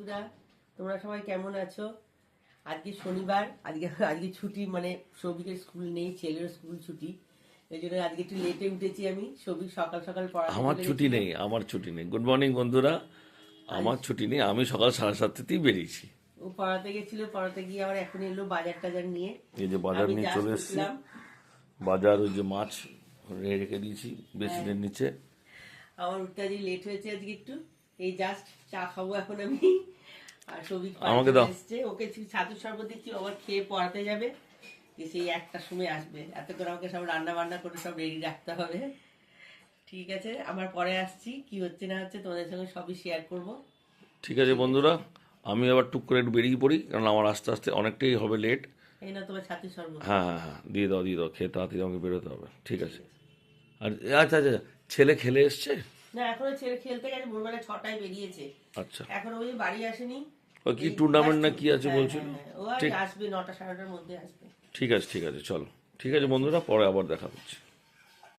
বন্ধুরা তোমরা সবাই কেমন আছো? আজকে শনিবার আজকে আজকে ছুটি মানে সৌভিকের স্কুল নেই ছেলের স্কুল ছুটি। এই জন্য আজকে একটু লেটে উঠেছি আমি। সৌভিক সকাল সকাল পড়া আমার ছুটি নেই আমার ছুটি নেই। গুড মর্নিং বন্ধুরা। আমার ছুটি নেই আমি সকাল সাড়ে সাতটাতেই বেরিয়েছি। ও পড়াতে গেছিল পড়াতে গিয়ে আবার এখন এলো বাজার টাজার নিয়ে। এই যে বাজার নিয়ে চলে এসেছি। বাজার ওই যে মাছ রেখে দিয়েছি বেসিনের নিচে। আমার উঠতে আজকে লেট হয়েছে আজকে একটু। এই জাস্ট চা খাব এখন আমি। আর সৌভিক আমাকে দাও। ওকে ছাতুর শরবত দিচ্ছি ও আবার খেয়ে পড়াতে যাবে। যে সেই একটার সময় আসবে। এত করে আমাকে সব রান্না বান্না করে সব রেডি রাখতে হবে। ঠিক আছে আমার পরে আসছি। কি হচ্ছে না হচ্ছে তোমাদের সঙ্গে সবই শেয়ার করব। ঠিক আছে বন্ধুরা আমি আবার টুক করে একটু বেরিয়ে পড়ি কারণ আমার আস্তে আস্তে অনেকটাই হবে লেট এই না তোমার ছাতুর সর্ব হ্যাঁ হ্যাঁ হ্যাঁ দিয়ে দাও দিয়ে দাও খেয়ে তাড়াতাড়ি আমাকে বেরোতে হবে। ঠিক আছে। আর আচ্ছা আচ্ছা ছেলে খেলে এসছে? না এখনও ছেলে খেলতে গেছে ভোরবেলা ছটায় বেরিয়েছে। আচ্ছা। এখন ওই বাড়ি আসেনি। ও কি টুর্নামেন্ট না কি আছে হ্যাঁ, বলছিল? হ্যাঁ, হ্যাঁ। ও আসবে নটা সাড়ে নটার মধ্যে আসবে। ঠিক আছে ঠিক আছে চলো। ঠিক আছে বন্ধুরা পরে আবার দেখা হচ্ছে।